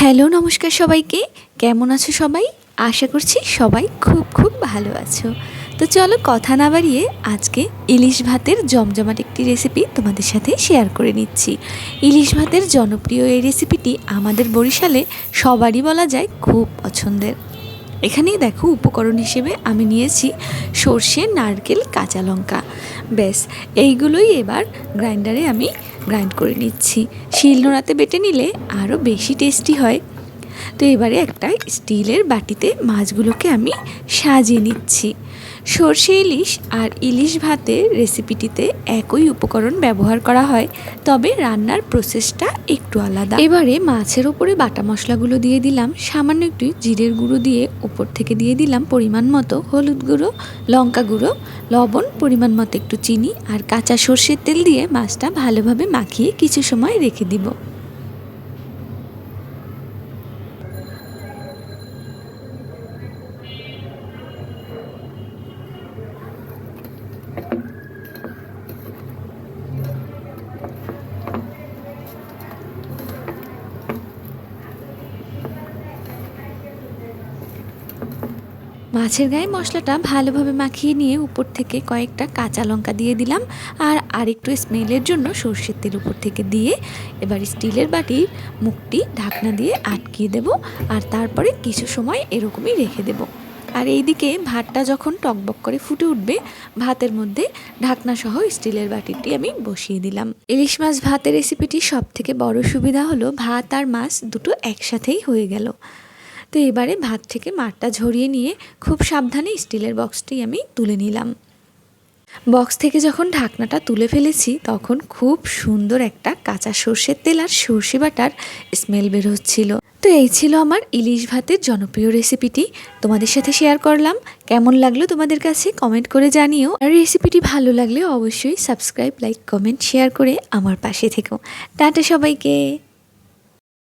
Hello, নমস্কার সবাইকে। কেমন আছো সবাই? আশা করছি সবাই খুব খুব ভালো আছো। তো চলো কথা না বাড়িয়ে আজকে ইলিশ ভাতের জমজমাট একটি রেসিপি তোমাদের সাথে শেয়ার করে নিচ্ছি। ইলিশ ভাতের জনপ্রিয় এই রেসিপিটি আমাদের বরিশালে সবারই বলা যায় খুব পছন্দের। এখানেই দেখো উপকরণ হিসেবে আমি নিয়েছি সর্ষে, নারকেল, কাঁচা লঙ্কা। ব্যাস, এইগুলোই এবার গ্রাইন্ডারে আমি গ্রাইন্ড করে নিচ্ছি। শিলনোড়াতে বেটে নিলে আরও বেশি টেস্টি হয়। তো এবারে একটা স্টিলের বাটিতে মাছগুলোকে আমি সাজিয়ে নিচ্ছি। সর্ষে ইলিশ আর ইলিশ ভাতের রেসিপিটিতে একই উপকরণ ব্যবহার করা হয়, তবে রান্নার প্রসেসটা একটু আলাদা। এবারে মাছের ওপরে বাটা মশলাগুলো দিয়ে দিলাম, সামান্য একটু জিরের গুঁড়ো দিয়ে উপর থেকে দিয়ে দিলাম পরিমাণ মতো হলুদ গুঁড়ো, লঙ্কা গুঁড়ো, লবণ, পরিমাণ মতো একটু চিনি আর কাঁচা সর্ষের তেল দিয়ে মাছটা ভালোভাবে মাখিয়ে কিছু সময় রেখে দিব। মাছের গায়ে মশলাটা ভালোভাবে মাখিয়ে নিয়ে উপর থেকে কয়েকটা কাঁচা লঙ্কা দিয়ে দিলাম আর আরেকটু স্মেলের জন্য সর্ষের তেল উপর থেকে দিয়ে এবার স্টিলের বাটির মুখটি ঢাকনা দিয়ে আটকিয়ে দেব আর তারপরে কিছু সময় এরকমই রেখে দেব। আর এইদিকে ভাতটা যখন টকবক করে ফুটে উঠবে, ভাতের মধ্যে ঢাকনা সহ স্টিলের বাটিটি আমি বসিয়ে দিলাম। ইলিশ মাছ ভাতের রেসিপিটি সব থেকে বড় সুবিধা হলো, ভাত আর মাছ দুটো একসাথেই হয়ে গেল। তো এবারে ভাত থেকে মাঠটা ঝরিয়ে নিয়ে খুব সাবধানে স্টিলের বক্সটি আমি তুলে নিলাম। বক্স থেকে যখন ঢাকনাটা তুলে ফেলেছি, তখন খুব সুন্দর একটা কাঁচা সর্ষের তেল আর সর্ষে বাটার স্মেল বের হচ্ছিল। তো এই ছিল আমার ইলিশ ভাতের জনপ্রিয় রেসিপিটি। তোমাদের সাথে শেয়ার করলাম। কেমন লাগল তোমাদের কাছে কমেন্ট করে জানিও। আর রেসিপিটি ভালো লাগলে অবশ্যই সাবস্ক্রাইব, লাইক, কমেন্ট, শেয়ার করে আমার পাশে থেকো। টাটা সবাইকে।